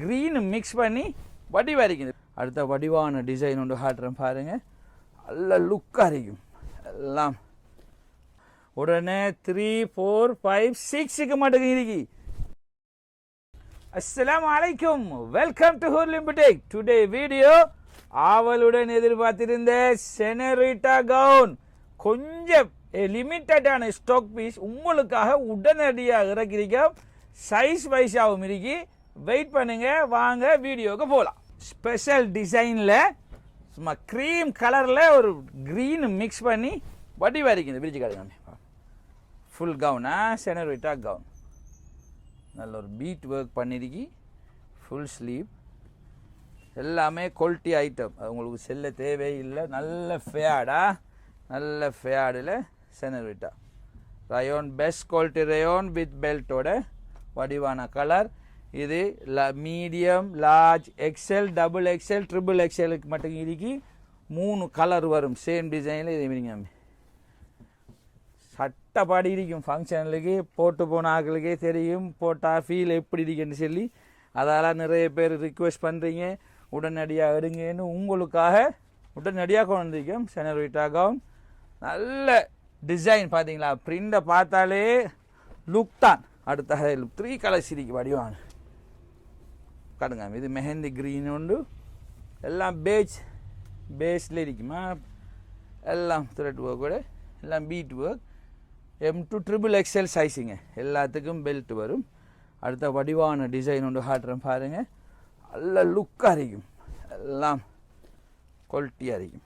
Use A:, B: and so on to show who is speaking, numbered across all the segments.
A: Green mix பண்ணி வடிவாக இருக்குது அடுத்த வடிவான டிசைன் ஒன்று காட்டுறேன் பாருங்கள் நல்ல லுக்காக இருக்கும். எல்லாம். உடனே த்ரீ ஃபோர் ஃபைவ் சிக்ஸுக்கு மட்டும் இருக்கு அஸ்லாம் அலைக்கும். வெல்கம் டு ஹூர் புட்டேக் டுடே வீடியோ ஆவலுடன் எதிர்பார்த்திருந்த செனரிட்டா கவுன் கொஞ்சம் லிமிட்டடான ஸ்டாக் பீஸ் உங்களுக்காக உடனடியாக இறக்கிருக்கோம் சைஸ் வைஸாகவும் இருக்கி வெயிட் பண்ணுங்க வாங்க வீடியோவுக்கு போகலாம் ஸ்பெஷல் டிசைனில் சும்மா க்ரீம் கலரில் ஒரு க்ரீன் மிக்ஸ் பண்ணி வடி வரைக்கும் இந்த பிரிட்ஜ் காடுங்க ஃபுல் கவுனா செனரிட்டா கவுன் நல்ல ஒரு பீட் ஒர்க் பண்ணிருக்கி ஃபுல் ஸ்லீவ் எல்லாமே குவாலிட்டி ஐட்டம் அது உங்களுக்கு செல்ல தேவையில்லை நல்ல ஃபேடா நல்ல ஃபேடில் senorita rayon best quality rayon with பெல்ட்டோட வடிவான கலர் இது ல medium large XL double XL triple எக்ஸலுக்கு மட்டும் இருக்கு மூணு கலர் வரும். சேம் டிசைனில் இதே மாதிரிங்க சட்டப்பாடி இருக்கும் ஃபங்க்ஷனுக்கு போட்டு போன ஆக்களுக்கே தெரியும். போட்டால் ஃபீல் எப்படி இருக்குன்னு சொல்லி. அதால் நிறைய பேர் ரிக்வெஸ்ட் பண்ணுறீங்க உடனடியாக எடுங்கன்னு உங்களுக்காக உடனடியாக கொண்டு வந்திருக்கோம் செனரிட்டா கவுன் நல்ல டிசைன் பார்த்தீங்களா பிரிண்டை பார்த்தாலே லுக் தான். அடுத்த த்ரீ கலர்ஸ் இருக்கு வடிவான். காட்டுங்க இது மெஹந்தி க்ரீன் உண்டு எல்லாம் பேஜ் பேஸில் இருக்குமா எல்லாம் த்ரெட் ஒர்க் கூட எல்லாம் bead work M to triple XL சைஸுங்க எல்லாத்துக்கும் பெல்ட் வரும் அடுத்த வடிவான டிசைன் ஒன்று காட்டுறேன் பாருங்கள் நல்ல லுக்காக இருக்கும் எல்லாம் குவாலிட்டியாக இருக்கும்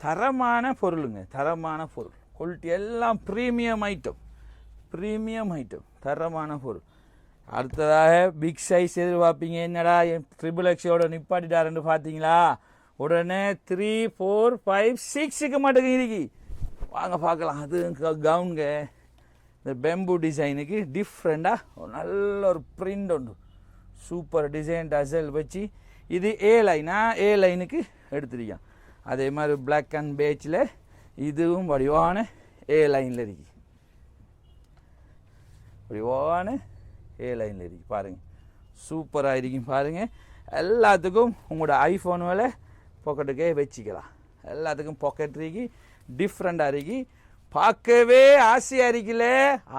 A: தரமான பொருளுங்க தரமான பொருள் குவாலிட்டி எல்லாம் ப்ரீமியம் ஐட்டம் ப்ரீமியம் ஐட்டம் தரமான பொருள். அடுத்ததாக பிக் சைஸ் எதிர்பார்ப்பீங்க. என்னடா ட்ரிபிள் எக்ஸோட நிப்பாட்டிட்டாருன்னு பார்த்தீங்களா? உடனே த்ரீ ஃபோர் ஃபைவ் சிக்ஸுக்கு மட்டும் வாங்க பார்க்கலாம். அது கவுனுங்க இந்த பெம்பு டிசைனுக்கு டிஃப்ரெண்ட்டாக ஒரு நல்ல ஒரு பிரிண்ட் உண்டு. சூப்பர் டிசைன் டசல் வச்சு இது ஏ லைனா ஏ லைனுக்கு எடுத்துருக்கான். அதே மாதிரி பிளாக் அண்ட் பேச்சில் இதுவும் வடிவான ஏ லைனில் இருக்கு. வடிவான ஏ லைனில் இருக்கு. பாருங்கள் சூப்பராக இருக்கும் பாருங்கள் எல்லாத்துக்கும் உங்களோட ஐஃபோன் மேலே பாக்கெட்டுக்கே வச்சுக்கலாம். எல்லாத்துக்கும் பாக்கெட் இருக்கு. டிஃப்ரெண்டாக இருக்கு. பார்க்கவே ஆசையாக இருக்குல்ல?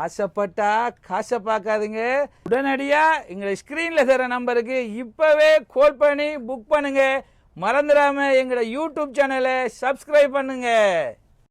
A: ஆசைப்பட்டா காசை பார்க்காதுங்க. உடனடியாக எங்களை ஸ்க்ரீனில் தர நம்பருக்கு இப்போவே கால் பண்ணி புக் பண்ணுங்கள் மறந்துடாமல் எங்களோட யூடியூப் சேனலை சப்ஸ்கிரைப் பண்ணுங்கள்